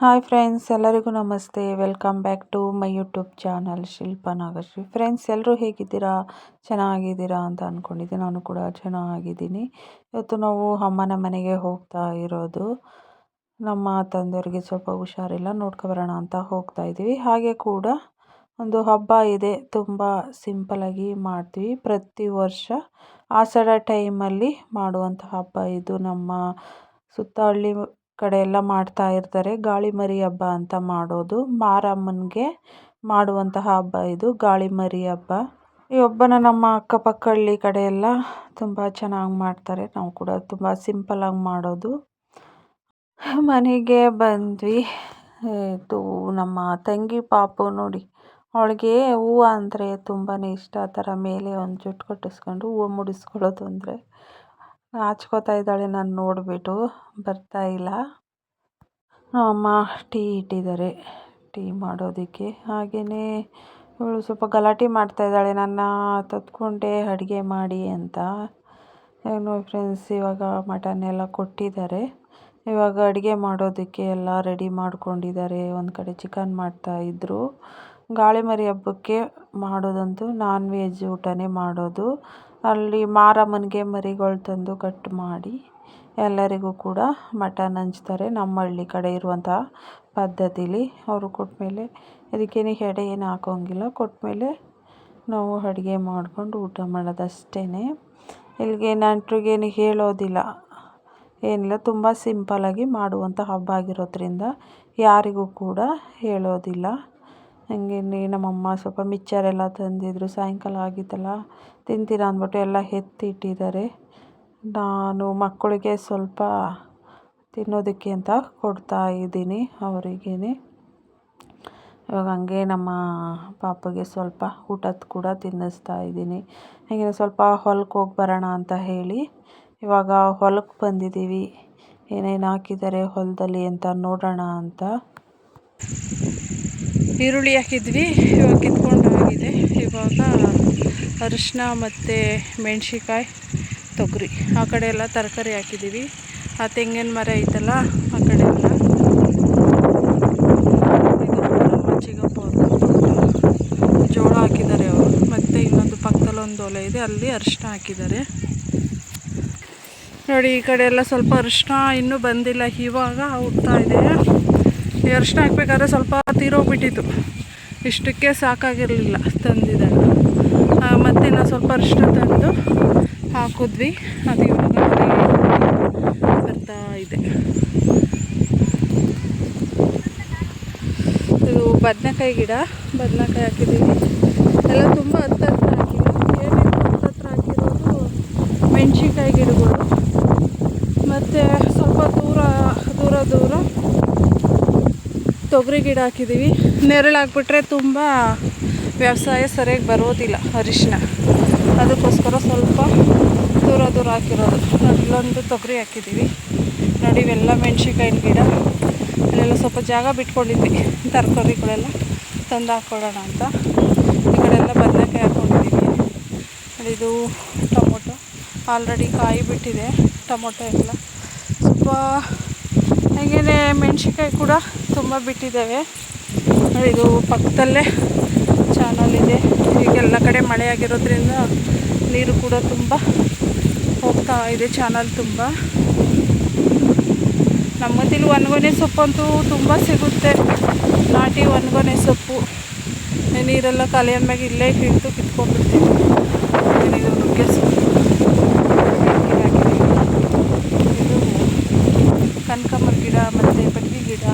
Hi friends, ಎಲ್ಲರಿಗೂ ನಮಸ್ತೆ. Welcome back to my YouTube channel Shilpa Nagashri. Friends, ಎಲ್ಲರೂ ಹೇಗಿದ್ದೀರಾ? ಚೆನ್ನಾಗಿದ್ದೀರಾ ಅಂತ ಅಂದ್ಕೊಂಡಿದ್ದೆ ನಾನು ಕೂಡ ಚೆನ್ನಾಗಿದ್ದೀನಿ. ಇವತ್ತು ನಾವು ಅಮ್ಮನ ಮನೆಗೆ ಹೋಗ್ತಾ ಇರೋದು. ನಮ್ಮ ತಂದೆಯವ್ರಿಗೆ ಸ್ವಲ್ಪ ಹುಷಾರಿಲ್ಲ. ನೋಡ್ಕೊಬರೋಣ ಅಂತ ಹೋಗ್ತಾ ಇದ್ದೀವಿ. ಹಾಗೆ ಕೂಡ ಒಂದು ಹಬ್ಬ ಇದೆ. ತುಂಬ ಸಿಂಪಲಾಗಿ ಮಾಡ್ತೀವಿ. ಪ್ರತಿ ವರ್ಷ ಆಷಾಢ ಟೈಮಲ್ಲಿ ಮಾಡುವಂಥ ಹಬ್ಬ ಇದು. ನಮ್ಮ ಸುತ್ತ ಹಳ್ಳಿ ಕಡೆ ಎಲ್ಲ ಮಾಡ್ತಾ ಇರ್ತಾರೆ. ಗಾಳಿ ಮರಿ ಹಬ್ಬ ಅಂತ ಮಾಡೋದು. ಮಾರಮ್ಮನಿಗೆ ಮಾಡುವಂತಹ ಹಬ್ಬ ಇದು, ಗಾಳಿ ಮರಿ ಹಬ್ಬ. ಈ ಹಬ್ಬನ ನಮ್ಮ ಅಕ್ಕಪಕ್ಕ ಹಳ್ಳಿ ಕಡೆ ಎಲ್ಲ ತುಂಬ ಚೆನ್ನಾಗಿ ಮಾಡ್ತಾರೆ. ನಾವು ಕೂಡ ತುಂಬ ಸಿಂಪಲಾಗಿ ಮಾಡೋದು. ಮನೆಗೆ ಬಂದ್ವಿ. ಇದು ನಮ್ಮ ತಂಗಿ ಪಾಪು ನೋಡಿ, ಅವಳಿಗೆ ಹೂವು ಅಂದರೆ ತುಂಬಾ ಇಷ್ಟ. ಆ ಥರ ಮೇಲೆ ಒಂದು ಜುಟ್ಟು ಕಟ್ಟಿಸ್ಕೊಂಡು ಹೂವು ಮುಡಿಸ್ಕೊಳ್ಳೋದು ಅಂದರೆ. ನಾಚ್ಕೋತಾ ಇದ್ದಾಳೆ, ನಾನು ನೋಡಿಬಿಟ್ಟು ಬರ್ತಾ ಇಲ್ಲ. ಅಮ್ಮ ಟೀ ಇಟ್ಟಿದ್ದಾರೆ. ಟೀ ಮಾಡೋದಕ್ಕೆ ಹಾಗೆಯೇ ಇವಳು ಸ್ವಲ್ಪ ಗಲಾಟೆ ಮಾಡ್ತಾ ಇದ್ದಾಳೆ, ನನ್ನ ತತ್ಕೊಂಡೆ ಅಡುಗೆ ಮಾಡಿ ಅಂತ. ಏನು ಫ್ರೆಂಡ್ಸ್ ಇವಾಗ ಮಟನ್ ಎಲ್ಲ ಕೊಟ್ಟಿದ್ದಾರೆ. ಇವಾಗ ಅಡುಗೆ ಮಾಡೋದಕ್ಕೆ ಎಲ್ಲ ರೆಡಿ ಮಾಡ್ಕೊಂಡಿದ್ದಾರೆ. ಒಂದು ಕಡೆ ಚಿಕನ್ ಮಾಡ್ತಾ ಗಾಳಿ ಮರಿ ಹಬ್ಬಕ್ಕೆ ಮಾಡೋದಂತೂ ನಾನ್ ವೆಜ್ ಊಟನೇ ಮಾಡೋದು. ಅಲ್ಲಿ ಮಾರಮ್ಮನಿಗೆ ಮರಿಗಳು ತಂದು ಕಟ್ ಮಾಡಿ ಎಲ್ಲರಿಗೂ ಕೂಡ ಮಟನ್ ಹಂಚ್ತಾರೆ. ನಮ್ಮ ಹಳ್ಳಿ ಕಡೆ ಇರುವಂತಹ ಪದ್ಧತಿಲಿ ಅವರು ಕೊಟ್ಟಮೇಲೆ ಅದಕ್ಕೇನು ಎಡೆ ಏನು ಹಾಕೋಂಗಿಲ್ಲ. ಕೊಟ್ಟಮೇಲೆ ನಾವು ಅಡುಗೆ ಮಾಡ್ಕೊಂಡು ಊಟ ಮಾಡೋದಷ್ಟೇ ಇಲ್ಲಿಗೆ ನೆಂಟ್ರಿಗೇನು ಹೇಳೋದಿಲ್ಲ. ಏನಿಲ್ಲ, ತುಂಬ ಸಿಂಪಲ್ಲಾಗಿ ಮಾಡುವಂಥ ಹಬ್ಬ ಆಗಿರೋದ್ರಿಂದ ಯಾರಿಗೂ ಕೂಡ ಹೇಳೋದಿಲ್ಲ. ಹಂಗೆ ನಮ್ಮಮ್ಮ ಸ್ವಲ್ಪ ಮಿಚ್ಚರೆಲ್ಲ ತಂದಿದ್ರು. ಸಾಯಂಕಾಲ ಆಗಿತ್ತಲ್ಲ ತಿಂತೀರಾ ಅಂದ್ಬಿಟ್ಟು ಎಲ್ಲ ಎತ್ತಿಟ್ಟಿದ್ದಾರೆ. ನಾನು ಮಕ್ಕಳಿಗೆ ಸ್ವಲ್ಪ ತಿನ್ನೋದಕ್ಕೆ ಅಂತ ಕೊಡ್ತಾ ಇದ್ದೀನಿ ಅವರಿಗೇ ಇವಾಗ ಹಂಗೆ ನಮ್ಮ ಪಾಪಗೆ ಸ್ವಲ್ಪ ಊಟದ ಕೂಡ ತಿನ್ನಿಸ್ತಾ ಇದ್ದೀನಿ. ಹೀಗೆ ಸ್ವಲ್ಪ ಹೊಲಕ್ಕೆ ಹೋಗಿ ಬರೋಣ ಅಂತ ಹೇಳಿ ಇವಾಗ ಹೊಲಕ್ಕೆ ಬಂದಿದ್ದೀವಿ. ಏನೇನು ಹಾಕಿದ್ದಾರೆ ಹೊಲದಲ್ಲಿ ಅಂತ ನೋಡೋಣ ಅಂತ. ಈರುಳ್ಳಿ ಹಾಕಿದ್ವಿ, ಇವಾಗ ಕಿತ್ಕೊಂಡು ಹೋಗಿದೆ ಇವಾಗ ಅರಿಶಿನ ಮತ್ತು ಮೆಣ್ಸಿಕಾಯಿ ತೊಗರಿ. ಆ ಕಡೆ ಎಲ್ಲ ತರಕಾರಿ ಹಾಕಿದ್ದೀವಿ. ಆ ತೆಂಗಿನ ಮರ ಐತಲ್ಲ, ಆ ಕಡೆ ಎಲ್ಲ. ಜೋಳ ಹಾಕಿದ್ದಾರೆ ಅವರು. ಮತ್ತು ಇನ್ನೊಂದು ಪಕ್ಕದಲ್ಲೊಂದು ಒಲೆ ಇದೆ, ಅಲ್ಲಿ ಅರಿಶಿನ ಹಾಕಿದ್ದಾರೆ. ನೋಡಿ, ಈ ಕಡೆ ಎಲ್ಲ ಸ್ವಲ್ಪ ಅರಿಶಿನ ಇನ್ನೂ ಬಂದಿಲ್ಲ. ಇವಾಗ ಹೋಗ್ತಾ ಇದೆ. ಈ ಅರಿಶಿನ ಹಾಕ್ಬೇಕಾದ್ರೆ ಸ್ವಲ್ಪ ತೀರೋಗ್ಬಿಟ್ಟಿತ್ತು ಇಷ್ಟಕ್ಕೆ ಸಾಕಾಗಿರಲಿಲ್ಲ ತಂದಿದ್ದಾಗ ಮತ್ತು ನಾವು ಸ್ವಲ್ಪ ಅರಿಶಿನ ತಂದು ಹಾಕಿದ್ವಿ. ಅದು ಇವಾಗ ಬರ್ತಾ ಇದೆ. ಇದು ಬದನೆಕಾಯಿ ಗಿಡ, ಬದನೆಕಾಯಿ ಹಾಕಿದ್ದೀವಿ. ಎಲ್ಲ ತುಂಬ ಹತ್ತಿರ ಹತ್ರ ಹಾಕಿದ್ದೀವಿ. ಏನೇನು ಹತ್ರ ಹಾಕಿರೋದು ಮೆಣಸಿನ್ಕಾಯಿ ಗಿಡಗಳು. ಮತ್ತು ಸ್ವಲ್ಪ ದೂರ ದೂರ ದೂರ ತೊಗರಿ ಗಿಡ ಹಾಕಿದ್ದೀವಿ. ನೆರಳು ಹಾಕ್ಬಿಟ್ರೆ ತುಂಬ ವ್ಯವಸಾಯ ಸರಿಯಾಗಿ ಬರೋದಿಲ್ಲ ಅರಿಶಿನ. ಅದಕ್ಕೋಸ್ಕರ ಸ್ವಲ್ಪ ದೂರ ದೂರ ಹಾಕಿರೋದು. ಅಲ್ಲೊಂದು ತೊಗರಿ ಹಾಕಿದ್ದೀವಿ. ನೋಡಿ ಇವೆಲ್ಲ ಮೆಣ್ಸಿನ್ಕಾಯಿನ ಗಿಡ. ಅಲ್ಲೆಲ್ಲ ಸ್ವಲ್ಪ ಜಾಗ ಬಿಟ್ಕೊಂಡಿದ್ವಿ. ತರಕಾರಿಗಳೆಲ್ಲ ತಂದು ಹಾಕ್ಕೊಳ್ಳೋಣ ಅಂತ. ಈ ಕಡೆ ಎಲ್ಲ ಬದನೆಕಾಯಿ ಹಾಕ್ಕೊಂಡಿದ್ದೀವಿ ಇದು ಟೊಮೊಟೊ. ಆಲ್ರೆಡಿ ಕಾಯಿ ಬಿಟ್ಟಿದೆ. ಟೊಮೊಟೊ ಎಲ್ಲ ಸ್ವಲ್ಪ ಹಾಗೆಯೇ ಮೆಣ್ಸಿನ್ಕಾಯಿ ಕೂಡ ತುಂಬ ಬಿಟ್ಟಿದ್ದಾವೆ. ಇದು ಪಕ್ಕದಲ್ಲೇ ಚಾನಲ್ ಇದೆ. ಈಗೆಲ್ಲ ಕಡೆ ಮಳೆಯಾಗಿರೋದ್ರಿಂದ ನೀರು ಕೂಡ ತುಂಬ ಹೋಗ್ತಾ ಇದೆ ಚಾನಲ್ ತುಂಬ. ನಮ್ಮದಿಲ್ಲಿ ಒಣಗೊನೆ ಸೊಪ್ಪಂತೂ ತುಂಬ ಸಿಗುತ್ತೆ. ನಾಟಿ ಒಣಗೊನೆ ಸೊಪ್ಪು. ನೀರೆಲ್ಲ ಮ್ಯಾಗೆ ಇಲ್ಲೇ ಹಿಡಿದು ಕಿತ್ಕೊಂಡ್ಬಿಡ್ತೀವಿ ಇದು ನುಗ್ಗೆ ಸೊಪ್ಪು. ಇದು ಕನಕಾಂಬರ ಗಿಡ ಮತ್ತು ಬಡ್ಗಿ ಗಿಡ.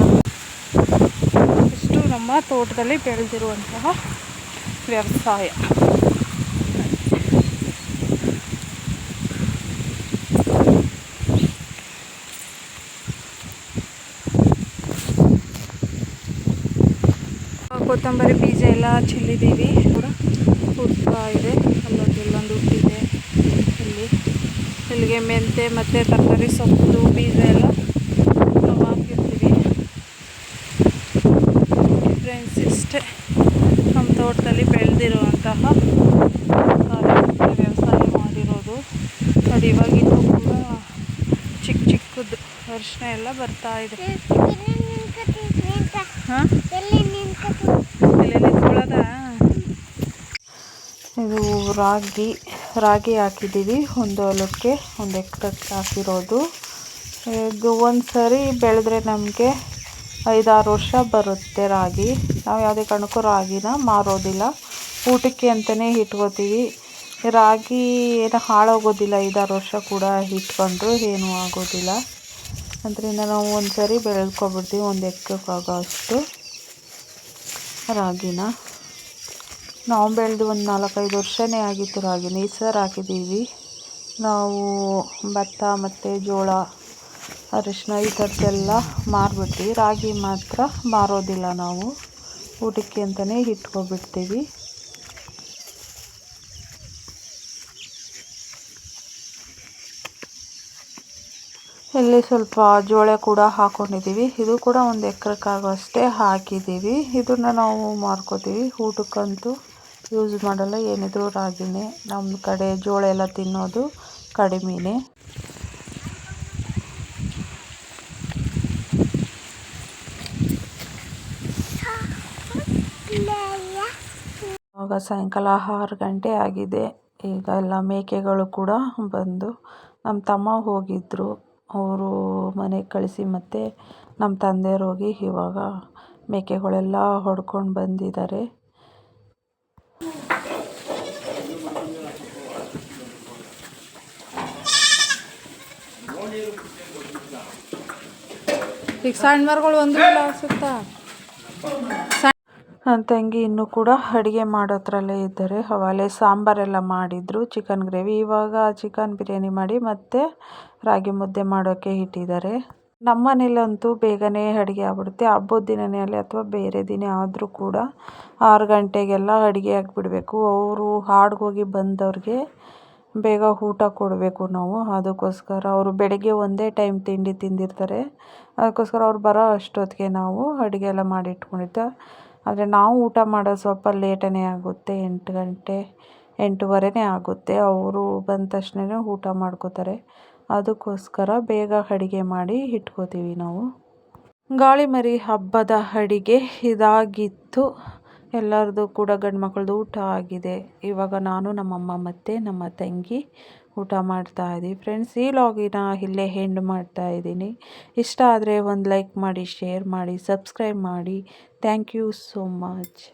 ಇಷ್ಟು ನಮ್ಮ ತೋಟದಲ್ಲಿ ಬೆಳೆದಿರುವಂತಹ ವ್ಯವಸಾಯ ಕೊತ್ತಂಬರಿ ಬೀಜ ಎಲ್ಲ ಚೆಲ್ಲಿದ್ದೀವಿ. ಕೂಡ ಹುಡ್ತಾ ಇದೆ. ಅಲ್ಲೊಂದು ಇಲ್ಲೊಂದು ಹುಟ್ಟಿದೆ ಇಲ್ಲಿ. ಇಲ್ಲಿಗೆ ಮೆಂತೆ ಮತ್ತು ತರಕಾರಿ ಸೊಪ್ಪು, ಬೀಜ ಎಲ್ಲ ನಾವು ಹಾಕಿರ್ತೀವಿ ಫ್ರೆಂಡ್ಸ್ ಇಷ್ಟೇ ನಮ್ಮ ತೋಟದಲ್ಲಿ ಬೆಳೆದಿರುವಂತಹ ವ್ಯವಸಾಯ ಮಾಡಿರೋದು ನೋಡಿ ಇವಾಗಿನ್ನೂ ಕೂಡ ಚಿಕ್ಕ ಚಿಕ್ಕದು ಅರಿಶಿನ ಎಲ್ಲ ಬರ್ತಾ ಇದೆ. ಇದು ರಾಗಿ ರಾಗಿ ಹಾಕಿದ್ದೀವಿ. ಒಂದು ಹೊಲಕ್ಕೆ ಒಂದು ಎಕ್ರೆಗೆ ಹಾಕಿರೋದು. ಇದು ಒಂದು ಸರಿ ಬೆಳೆದ್ರೆ ನಮಗೆ ಐದಾರು ವರ್ಷ ಬರುತ್ತೆ ರಾಗಿ. ನಾವು ಯಾವುದೇ ಕಾರಣಕ್ಕೂ ರಾಗಿನ ಮಾರೋದಿಲ್ಲ. ಊಟಕ್ಕೆ ಅಂತಲೇ ಇಟ್ಕೋತೀವಿ. ರಾಗಿ ಏನು ಹಾಳಾಗೋದಿಲ್ಲ, ಐದಾರು ವರ್ಷ ಕೂಡ ಇಟ್ಕೊಂಡ್ರು ಏನೂ ಆಗೋದಿಲ್ಲ. ಅದರಿಂದ ನಾವು ಒಂದು ಸರಿ ಬೆಳೆದ್ಕೊಬಿಡ್ತೀವಿ ಒಂದು ಎಕ್ರೆಗೆ ಆಗೋ ಅಷ್ಟು ರಾಗಿನ. ನಾವು ಬೆಳೆದು ಒಂದು ನಾಲ್ಕೈದು ವರ್ಷನೇ ಆಗಿತ್ತು ರಾಗಿನ. ಈ ಹಾಕಿದ್ದೀವಿ. ನಾವು ಭತ್ತ ಮತ್ತು ಜೋಳ, ಅರಿಶಿನ ಈ ಥರದ್ದೆಲ್ಲ ಮಾರಿಬಿಡ್ತೀವಿ. ರಾಗಿ ಮಾತ್ರ ಮಾರೋದಿಲ್ಲ ನಾವು. ಊಟಕ್ಕೆ ಅಂತಲೇ ಇಟ್ಕೊಬಿಡ್ತೀವಿ. ಇಲ್ಲಿ ಸ್ವಲ್ಪ ಜೋಳ ಕೂಡ ಹಾಕೊಂಡಿದ್ದೀವಿ. ಇದು ಕೂಡ ಒಂದು ಎಕರೆಗಾಗುವಷ್ಟೇ ಹಾಕಿದ್ದೀವಿ. ಇದನ್ನು ನಾವು ಮಾರ್ಕೋತೀವಿ. ಊಟಕ್ಕಂತೂ ಯೂಸ್ ಮಾಡಲ್ಲ. ಏನಿದ್ರು ರಾಗಿನೇ. ನಮ್ಮ ಕಡೆ ಜೋಳ ಎಲ್ಲ ತಿನ್ನೋದು ಕಡಿಮೆನೇ. ಆವಾಗ ಸಾಯಂಕಾಲ ಆರು ಗಂಟೆ ಆಗಿದೆ. ಈಗ ಎಲ್ಲ ಮೇಕೆಗಳು ಕೂಡ ಬಂದು ನಮ್ಮ ತಮ್ಮ ಹೋಗಿದ್ದರು ಅವರು ಮನೆಗೆ ಕಳಿಸಿ ಮತ್ತೆ ನಮ್ಮ ತಂದೆಯವ್ರು ಹೋಗಿ ಇವಾಗ ಮೇಕೆಗಳೆಲ್ಲ ಹೊಡ್ಕೊಂಡು ಬಂದಿದ್ದಾರೆ. ಈಗ ಸಣ್ಣ ಮರಗಳು ಒಂದು ಅನ್ಸುತ್ತಾ ನನ್ನ ತಂಗಿ ಇನ್ನೂ ಕೂಡ ಅಡುಗೆ ಮಾಡೋದ್ರಲ್ಲೇ ಇದ್ದಾರೆ. ಅವಲೇ ಸಾಂಬಾರೆಲ್ಲ ಮಾಡಿದರು ಚಿಕನ್ ಗ್ರೇವಿ ಇವಾಗ ಚಿಕನ್ ಬಿರಿಯಾನಿ ಮಾಡಿ ಮತ್ತೆ ರಾಗಿ ಮುದ್ದೆ ಮಾಡೋಕ್ಕೆ ಇಟ್ಟಿದ್ದಾರೆ. ನಮ್ಮ ಮನೇಲಂತೂ ಬೇಗನೆ ಅಡುಗೆ ಆಗ್ಬಿಡುತ್ತೆ. ಹಬ್ಬದ ದಿನವೇ ಆಗಲಿ ಅಥವಾ ಬೇರೆ ದಿನ ಆದರೂ ಕೂಡ ಆರು ಗಂಟೆಗೆಲ್ಲ ಅಡುಗೆ ಆಗಿಬಿಡ್ಬೇಕು. ಅವರು ಹಾಡ್ಗೆ ಹೋಗಿ ಬಂದವ್ರಿಗೆ ಬೇಗ ಊಟ ಕೊಡಬೇಕು ನಾವು. ಅದಕ್ಕೋಸ್ಕರ ಅವರು ಬೆಳಗ್ಗೆ ಒಂದೇ ಟೈಮ್ ತಿಂಡಿ ತಿಂದಿರ್ತಾರೆ. ಅದಕ್ಕೋಸ್ಕರ ಅವ್ರು ಬರೋ ಅಷ್ಟೊತ್ತಿಗೆ ನಾವು ಅಡುಗೆ ಎಲ್ಲ ಮಾಡಿ ಇಟ್ಕೊಂಡಿದ್ದೆ ಆದರೆ ನಾವು ಊಟ ಮಾಡೋದು ಸ್ವಲ್ಪ ಲೇಟನೇ ಆಗುತ್ತೆ, ಎಂಟು ಗಂಟೆ, ಎಂಟೂವರೆನೇ ಆಗುತ್ತೆ. ಅವರು ಬಂದ ತಕ್ಷಣವೇ ಊಟ ಮಾಡ್ಕೋತಾರೆ. ಅದಕ್ಕೋಸ್ಕರ ಬೇಗ ಅಡುಗೆ ಮಾಡಿ ಇಟ್ಕೋತೀವಿ ನಾವು. ಗಾಳಿಮರಿ ಹಬ್ಬದ ಅಡಿಗೆ ಇದಾಗಿತ್ತು. ಎಲ್ಲರದು ಕೂಡ ಗಂಡು ಮಕ್ಕಳದು ಊಟ ಆಗಿದೆ. ಇವಾಗ ನಾನು ನಮ್ಮಮ್ಮ ಮತ್ತು ನಮ್ಮ ತಂಗಿ ಊಟ ಮಾಡ್ತಾ ಇದ್ದೀವಿ ಫ್ರೆಂಡ್ಸ್ ಈ ಲಾಗಿನ ಇಲ್ಲೇ ಹೆಂಡ್ ಮಾಡ್ತಾ ಇದ್ದೀನಿ. ಇಷ್ಟ ಆದರೆ ಒಂದು ಲೈಕ್ ಮಾಡಿ ಶೇರ್ ಮಾಡಿ ಸಬ್ಸ್ಕ್ರೈಬ್ ಮಾಡಿ. Thank you so much